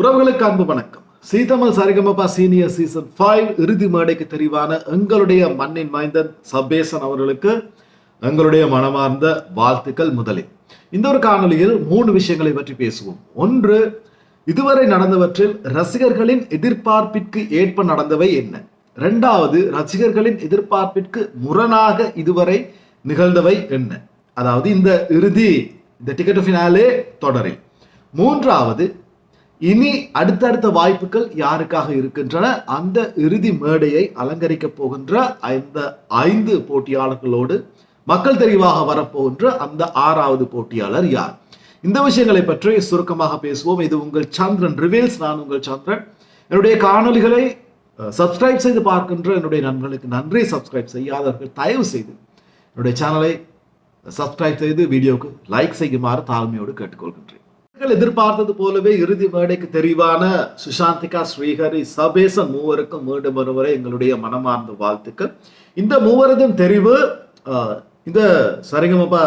உறவுகளுக்கு அன்பு வணக்கம். சீதமல் சரிகமபா சீனியர் சீசன் ஃபைவ் இறுதி மேடைக்கு தெரிவான எங்களுடைய மண்ணின் மைந்தன் சபேசன் அவர்களுக்கு எங்களுடைய மனமார்ந்த வாழ்த்துக்கள் முதலில் இந்த ஒரு காணொலியில் மூணு விஷயங்களை பற்றி பேசுவோம். ஒன்று இதுவரை நடந்தவற்றில் ரசிகர்களின் எதிர்பார்ப்பிற்கு ஏற்ப நடந்தவை என்ன? இரண்டாவது ரசிகர்களின் எதிர்பார்ப்பிற்கு முரணாக இதுவரை நிகழ்ந்தவை என்ன? அதாவது இந்த இறுதி இந்த டிக்கெட் ஃபினாலே தொடரில். மூன்றாவது இனி அடுத்தடுத்த வாய்ப்புகள் யாருக்காக இருக்கின்றன? அந்த இறுதி மேடையை அலங்கரிக்க போகின்ற இந்த ஐந்து போட்டியாளர்களோடு மக்கள் தெரிவாக வரப்போகின்ற அந்த ஆறாவது போட்டியாளர் யார்? இந்த விஷயங்களை பற்றி சுருக்கமாக பேசுவோம். இது உங்கள் சந்திரன் ரிவீல்ஸ் நான் உங்கள் சந்திரன். என்னுடைய காணொளிகளை சப்ஸ்கிரைப் செய்து பார்க்கின்ற என்னுடைய நண்பர்களுக்கு நன்றி. சப்ஸ்கிரைப் செய்யாதவர்கள் தயவு செய்து என்னுடைய சேனலை சப்ஸ்கிரைப் செய்து வீடியோவுக்கு லைக் செய்யுமாறு தாழ்மையோடு கேட்டுக்கொள்கின்றேன். எதிர்பார்த்தது போலவே இறுதி மேடைக்கு தெரிவான சுஷாந்திகா ஸ்ரீஹரி சபேச மூவருக்கும் மீண்டும் ஒருவரை எங்களுடைய மனமார்ந்த வாழ்த்துக்கள். இந்த மூவரதும் தெரிவு இந்த சரிகமபா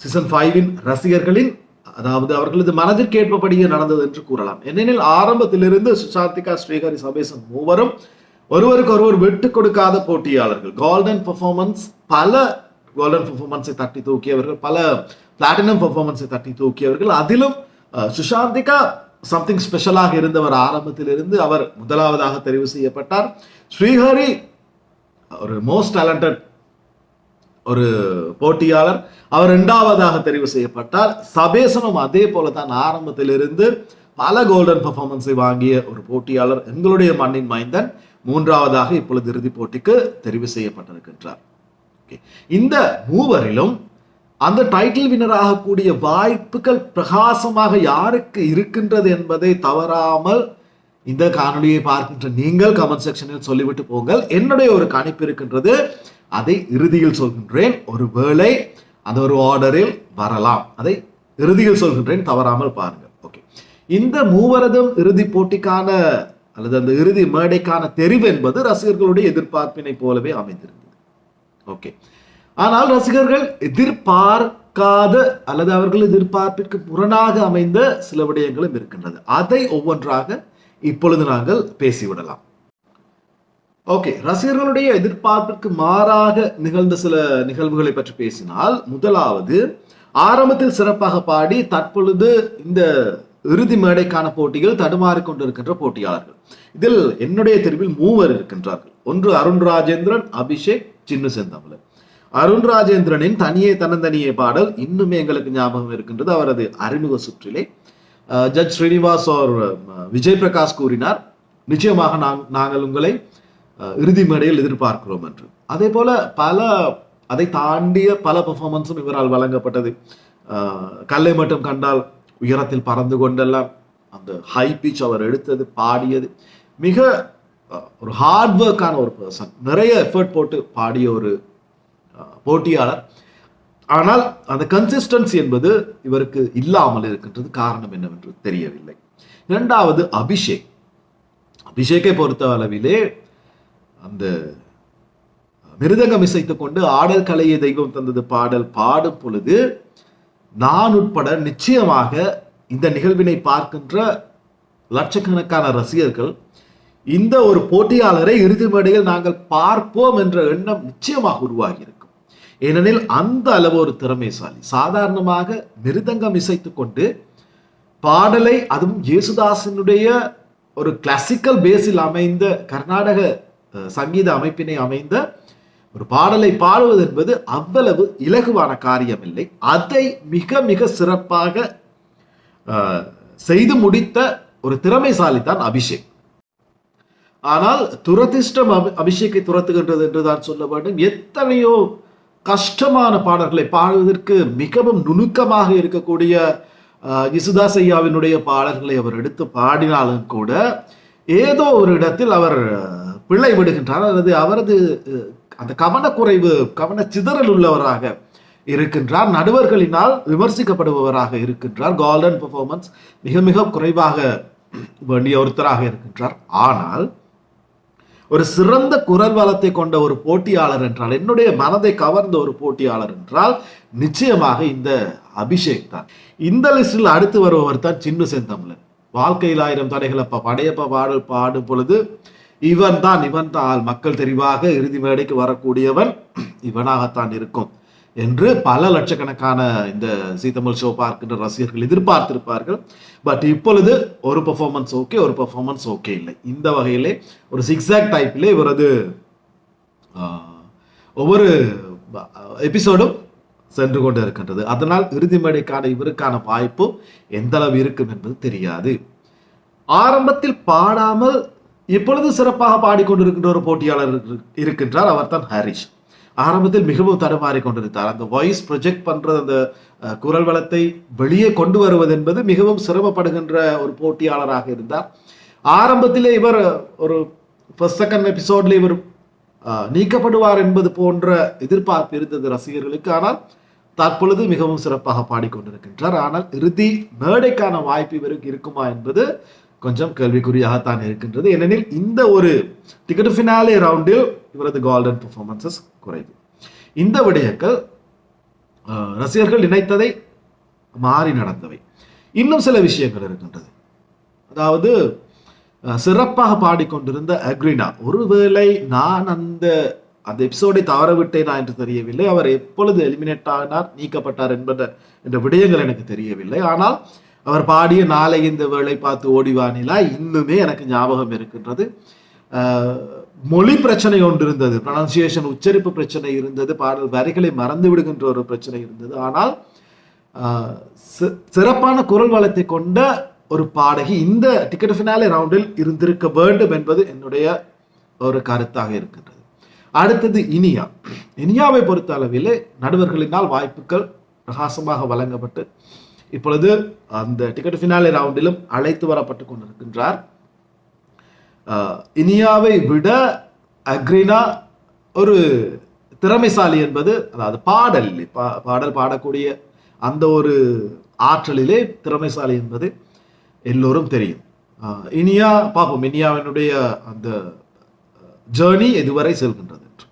சீசன் ஃபைவின் ரசிகர்களின் அதாவது அவர்களது மனதிற்கு ஏற்பபடியே நடந்தது என்று கூறலாம். ஏனெனில் ஆரம்பத்திலிருந்து சுஷாந்திகா ஸ்ரீஹரி சபேசன் மூவரும் ஒருவருக்கு ஒருவர் விட்டு கொடுக்காத போட்டியாளர்கள். கோல்டன் பெர்ஃபார்மன்ஸ் பல கோல்டன் பெர்ஃபார்மன்ஸை தட்டி தூக்கியவர்கள் பல பிளாட்டினம் பெர்ஃபார்மன்ஸை தட்டி தூக்கியவர்கள். அதிலும் சுஷாந்திகா சம்திங் ஸ்பெஷலாக இருந்தவர் ஆரம்பத்திலிருந்து அவர் முதலாவதாக தெரிவு செய்யப்பட்டார். ஸ்ரீஹரி ஒரு மோஸ்ட் டேலண்டட் ஒரு போட்டியாளர். அவர் இரண்டாவதாக தெரிவு செய்யப்பட்டார். சபேசனும் அதே போல தான் ஆரம்பத்திலிருந்து பல கோல்டன் பெர்ஃபார்மன்ஸை வாங்கிய ஒரு போட்டியாளர் எங்களுடைய மண்ணின் மைந்தன் மூன்றாவதாக இப்பொழுது இறுதிப் போட்டிக்கு தெரிவு செய்யப்பட்டிருக்கின்றார். இந்த மூவரிலும் அந்த டைட்டில் வினர் ஆகக்கூடிய வாய்ப்புகள் பிரகாசமாக யாருக்கு இருக்கின்றது என்பதை தவறாமல் இந்த காணொலியை பார்க்கின்ற நீங்கள் கமெண்ட் செக்ஷனில் சொல்லிவிட்டு போங்கள். என்னுடைய ஒரு கணிப்பு இருக்கின்றது. அதை இறுதியில் சொல்கின்றேன். ஒரு வேளை அந்த ஒரு ஆர்டரில் வரலாம். அதை இறுதியில் சொல்கின்றேன். தவறாமல் பாருங்கள். ஓகே இந்த மூவரதும் இறுதி போட்டிக்கான அல்லது அந்த இறுதி மேடைக்கான தெரிவு என்பது ரசிகர்களுடைய எதிர்பார்ப்பினை போலவே அமைந்திருந்தது. ஓகே ஆனால் ரசிகர்கள் எதிர்பார்க்காத அல்லது அவர்கள் எதிர்பார்ப்பிற்கு முரணாக அமைந்த சில விடயங்களும் இருக்கின்றது. அதை ஒவ்வொன்றாக இப்பொழுது நாங்கள் பேசிவிடலாம். ஓகே ரசிகர்களுடைய எதிர்பார்ப்பிற்கு மாறாக நிகழ்ந்த சில நிகழ்வுகளை பற்றி பேசினால் முதலாவது ஆரம்பத்தில் சிறப்பாக பாடி தற்பொழுது இந்த இறுதி மேடைக்கான போட்டியில் தடுமாறி கொண்டிருக்கின்ற போட்டியாளர்கள். இதில் என்னுடைய தெரிவில் மூவர் இருக்கின்றார்கள். ஒன்று அருண் ராஜேந்திரன் அபிஷேக் சின்னு செந்தமிழன். அருண் ராஜேந்திரனின் தனியே தன்னந்தனியே பாடல் இன்னுமே எங்களுக்கு ஞாபகம் இருக்கின்றது அவரது அறிமுக சுற்றிலே. ஜட்ஜ் ஸ்ரீனிவாஸ் அவர் விஜய் பிரகாஷ் கூறினார் நிச்சயமாக நாங்கள் உங்களை இறுதி மேடையில் எதிர்பார்க்கிறோம் என்று. அதே போல பல அதை தாண்டிய பல பெர்ஃபார்மன்ஸும் இவரால் வழங்கப்பட்டது. கல்லை மட்டும் கண்டால் உயரத்தில் பறந்து கொண்டெல்லாம் அந்த ஹை பீச் அவர் எடுத்தது பாடியது. மிக ஒரு ஹார்ட் ஒர்க்கான ஒரு பர்சன் நிறைய எஃபர்ட் போட்டு பாடிய ஒரு போட்டியாளர். ஆனால் அந்த கன்சிஸ்டன்சி என்பது இவருக்கு இல்லாமல் இருக்கின்றது காரணம் என்னவென்று தெரியவில்லை. இரண்டாவது அபிஷேக். அபிஷேக்கை பொறுத்த அளவிலே அந்த மிருதங்கம் இசைத்துக் கொண்டு ஆடல் கலையை தெய்வம் தந்தது பாடல் பாடும் பொழுது நான் உட்பட நிச்சயமாக இந்த நிகழ்வினை பார்க்கின்ற லட்சக்கணக்கான ரசிகர்கள் இந்த ஒரு போட்டியாளரை இறுதி மேடையில் நாங்கள் பார்ப்போம் என்ற எண்ணம் நிச்சயமாக உருவாகி ஏனெனில் அந்த அளவு ஒரு திறமைசாலி. சாதாரணமாக மிருதங்கம் இசைத்துக் கொண்டு பாடலை அதுவும் இயேசுதாசனுடைய ஒரு கிளாசிக்கல் பேஸில் அமைந்த கர்நாடக சங்கீத அமைப்பினை அமைந்த ஒரு பாடலை பாடுவது என்பது அவ்வளவு இலகுவான காரியம் இல்லை அதை மிக மிக சிறப்பாக செய்து முடித்த ஒரு திறமைசாலி தான் அபிஷேக். ஆனால் துரதிஷ்டம் அபி- அபிஷேக்கை துரத்துகின்றது என்று தான் சொல்ல வேண்டும். எத்தனையோ கஷ்டமான பாடல்களை பாடுவதற்கு மிகவும் நுணுக்கமாக இருக்கக்கூடிய அஹ், யேசுதாஸ் ஐயாவினுடைய பாடல்களை அவர் எடுத்து பாடினாலும் கூட ஏதோ ஒரு இடத்தில் அவர் பிள்ளை பிழை விடுகின்றார். அல்லது அவரது அந்த கவனக்குறைவு கவன சிதறல் உள்ளவராக இருக்கின்றார். நடுவர்களினால் விமர்சிக்கப்படுபவராக இருக்கின்றார். கோல்டன் பெர்ஃபார்மன்ஸ் மிக மிக குறைவாக வேண்டிய ஒருத்தராக இருக்கின்றார். ஆனால் ஒரு சிறந்த குரல் வளத்தை கொண்ட ஒரு போட்டியாளர் என்றால் என்னுடைய மனதை கவர்ந்த ஒரு போட்டியாளர் என்றால் நிச்சயமாக இந்த அபிஷேக் தான். இந்த லிஸ்டில் அடுத்து வருபவர் தான் சின்ன செந்தமிழன். வாழ்க்கையில் ஆயிரம் தடைகளை ப- படையப்ப பாடல் பாடும் பொழுது இவன் தான் இவன் தான் மக்கள் தெரிவாக இறுதி மேடைக்கு வரக்கூடியவன் இவனாகத்தான் இருக்கும். என்று பல லட்சக்கணக்கான இந்த சீதமல் ஷோ பார்க்கின்ற ரசிகர்கள் எதிர்பார்த்திருப்பார்கள். பட் இப்பொழுது ஒரு பெர்ஃபார்மன்ஸ் ஓகே ஒரு பெர்ஃபார்மன்ஸ் ஓகே இல்லை. இந்த வகையிலே ஒரு சிக்ஸாக் டைப்பிலே இவரது ஒவ்வொரு எபிசோடும் சென்று கொண்டு இருக்கின்றது. அதனால் இறுதி மேடைக்கான இவருக்கான வாய்ப்பு எந்த அளவு இருக்கும் என்பது தெரியாது. ஆரம்பத்தில் பாடாமல் இப்பொழுது சிறப்பாக பாடிக்கொண்டிருக்கின்ற ஒரு போட்டியாளர் இருக்கின்றார் இருக்கின்றார் அவர்தான் ஹரிஷ். ஆரம்பத்தில் மிகவும் தடுமாறி கொண்டிருந்தார். அந்த வாய்ஸ் ப்ரொஜெக்ட் பண்றது அந்த குரல் வளத்தை வெளியே கொண்டு வருவது என்பது மிகவும் சிரமப்படுகின்ற ஒரு போட்டியாளராக இருந்தார். ஆரம்பத்திலே இவர் ஒரு ஃபர்ஸ்ட் செகண்ட் எபிசோட்ல இவர் நீக்கப்படுவார் என்பது போன்ற எதிர்பார்ப்பு இருந்தது ரசிகர்களுக்கு. ஆனால் தற்பொழுது மிகவும் சிறப்பாக பாடிக்கொண்டிருக்கின்றார். ஆனால் இறுதி மேடைக்கான வாய்ப்பு இவருக்கு இருக்குமா என்பது கொஞ்சம் கேள்விக்குறியாகத்தான் இருக்கின்றது. ஏனெனில் இந்த ஒரு டிக்கெட் ஃபினாலே ரவுண்டில் இவரது கோல்டன் பர்ஃபார்மன்சஸ் குறைவு. இந்த விடயங்கள் ரசிகர்கள் நினைத்ததை மாறி நடந்தவை. இன்னும் சில விஷயங்கள் இருக்கின்றது. அதாவது சிறப்பாக பாடிக்கொண்டிருந்த அக்ரினா ஒருவேளை நான் அந்த அந்த எபிசோடை தவறவிட்டேனா என்று தெரியவில்லை. அவர் எப்பொழுது எலிமினேட் ஆனார் நீக்கப்பட்டார் என்பத என்ற விடயங்கள் எனக்கு தெரியவில்லை. ஆனால் அவர் பாடிய நாளை இந்த வேலை பார்த்து ஓடிவானிலா இன்னுமே எனக்கு ஞாபகம் இருக்கின்றது. மொழி பிரச்சனை ஒன்று இருந்தது. ப்ரொனன்சியேஷன் உச்சரிப்பு பிரச்சனை இருந்தது. பாடல் வரிகளை மறந்து விடுகின்ற ஒரு பிரச்சனை இருந்தது. ஆனால் சிறப்பான குரல் வளத்தை கொண்ட ஒரு பாடகி இந்த டிக்கெட் ஃபினாலே ரவுண்டில் இருந்திருக்க வேண்டும் என்பது என்னுடைய ஒரு கருத்தாக இருக்கின்றது. அடுத்தது இனியா. இனியாவை பொறுத்த அளவிலே நடுவர்களினால் வாய்ப்புகள் பிரகாசமாக வழங்கப்பட்டு இப்பொழுது அந்த டிக்கெட் ஃபினாலே ரவுண்டிலும் அழைத்து வரப்பட்டு கொண்டிருக்கின்றார். இனியாவை விட அக்ரினா ஒரு திறமைசாலி என்பது அதாவது பாடல் பா- பாடல் பாடக்கூடிய அந்த ஒரு ஆற்றலிலே திறமைசாலி என்பது எல்லோரும் தெரியும். இனியா பார்ப்போம் இனியாவினுடைய அந்த ஜேர்னி எதுவரை செல்கின்றது என்று.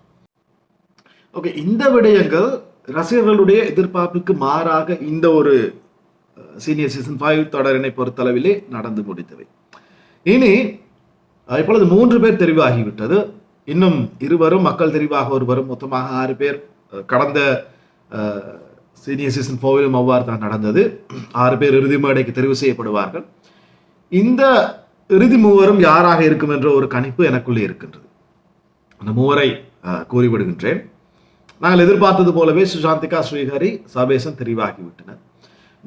ஓகே இந்த விடயங்கள் ரசிகர்களுடைய எதிர்பார்ப்புக்கு மாறாக இந்த ஒரு சீனியர் சீசன் ஃபைவ் தொடரினை பொறுத்தளவிலே நடந்து முடித்தவை. இனி இப்பொழுது மூன்று பேர் தெரிவாகிவிட்டது. இன்னும் இருவரும் மக்கள் தெரிவாக ஒருவரும் மொத்தமாக ஆறு பேர் கடந்த சீனியர் சீசன் ஃபோவிலும் அவ்வாறு தான் நடந்தது. ஆறு பேர் இறுதி மேடைக்கு தெரிவு செய்யப்படுவார்கள். இந்த இறுதி மூவரும் யாராக இருக்கும் என்ற ஒரு கணிப்பு எனக்குள்ளே இருக்கின்றது. அந்த மூவரை கூறிவிடுகின்றேன். நாங்கள் எதிர்பார்த்தது போலவே சுசாந்திகா ஸ்ரீஹரி சபேசன் தெரிவாகிவிட்டனர்.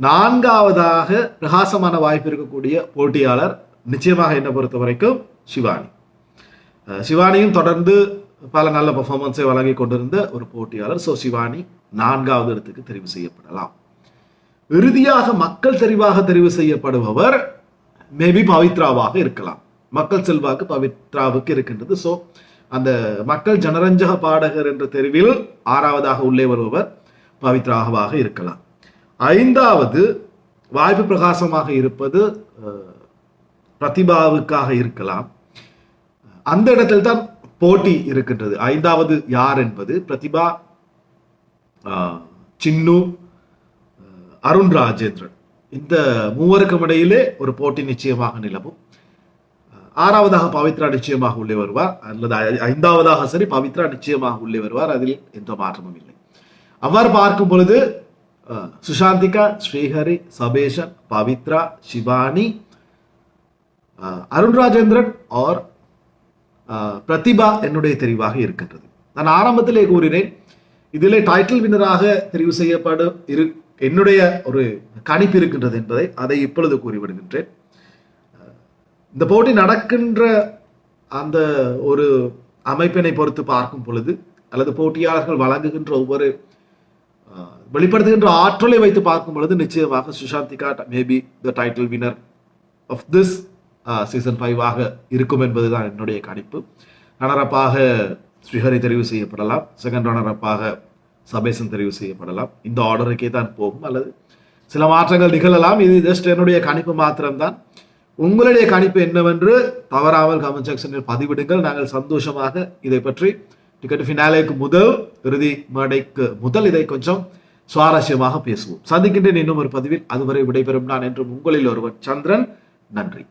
நான்காவதாக பிரகாசமான வாய்ப்பு இருக்கக்கூடிய போட்டியாளர் நிச்சயமாக என்னை பொறுத்த வரைக்கும் சிவானி. சிவானியும் தொடர்ந்து பல நல்ல பர்ஃபார்மன்ஸை வழங்கி கொண்டிருந்த ஒரு போட்டியாளர். ஸோ சிவானி நான்காவது இடத்துக்கு தெரிவு செய்யப்படலாம். இறுதியாக மக்கள் தெரிவாக தெரிவு செய்யப்படுபவர் மேபி பவித்ராவாக இருக்கலாம். மக்கள் செல்வாக்கு பவித்ராவுக்கு இருக்கின்றது. ஸோ அந்த மக்கள் ஜனரஞ்சக பாடகர் என்ற தெரிவில் ஆறாவதாக உள்ளே வருபவர் பவித்ராவாக இருக்கலாம். ஐந்தாவது வாய்ப்பு பிரகாசமாக இருப்பது பிரதிபாவுக்காக இருக்கலாம். அந்த இடத்தில் தான் போட்டி இருக்கின்றது. ஐந்தாவது யார் என்பது? பிரதிபா ஆஹ், சின்னு அருண் ராஜேந்திரன். இந்த மூவருக்கும் இடையிலே ஒரு போட்டி நிச்சயமாக நிலவும். ஆறாவதாக பவித்ரா நிச்சயமாக உள்ளே வருவார். அல்லது ஐந்தாவதாக சரி பவித்ரா நிச்சயமாக உள்ளே வருவார். அதில் எந்த மாற்றமும் இல்லை. அவ்வாறு பார்க்கும் பொழுது சுஷாந்திகா ஸ்ரீஹரி சபேஷன் பவித்ரா சிவானி ஆஹ், அருண் ராஜேந்திரன் ஆர் பிரதிபா என்னுடைய தெரிவாக இருக்கின்றது. நான் ஆரம்பத்திலே கூறினேன் இதிலே டைட்டில் வின்னராக தெரிவு செய்யப்படும் இரு என்னுடைய ஒரு கணிப்பு இருக்கின்றது என்பதை அதை இப்பொழுது கூறிவிடுகின்றேன். இந்த போட்டி நடக்கின்ற அந்த ஒரு அமைப்பினை பொறுத்து பார்க்கும் பொழுது அல்லது போட்டியாளர்கள் வழங்குகின்ற ஒவ்வொரு வெளிப்படுத்துகின்ற ஆற்றலை வைத்து பார்க்கும் பொழுது நிச்சயமாக Sushanthika maybe the title winner of this season ஃபைவாக இருக்கும் என்பது தான் என்னுடைய கணிப்பு. ரனரப்பாக ஸ்ரீஹரி தெரிவு செய்யப்படலாம். செகண்ட் ரனரப்பாக சபேசன் தெரிவு செய்யப்படலாம். இந்த ஆர்டருக்கே தான் போகும். அல்லது சில மாற்றங்கள் நிகழலாம். இது ஜஸ்ட் என்னுடைய கணிப்பு மாத்திரம்தான். உங்களுடைய கணிப்பு என்னவென்று தவறாமல் கமெண்ட் செக்ஷனில் பதிவிடுங்கள். நாங்கள் சந்தோஷமாக இதை பற்றி டிக்கெட் ஃபினாலேக்கு முதல் இறுதி மேடைக்கு முதல் இதை கொஞ்சம் சுவாரஸ்யமாக பேசுவோம். சந்திக்கின்றேன் இன்னும் ஒரு பதிவில். அதுவரை விடைபெறும் நான் என்றும் உங்களில் ஒருவர் சந்திரன். நன்றி.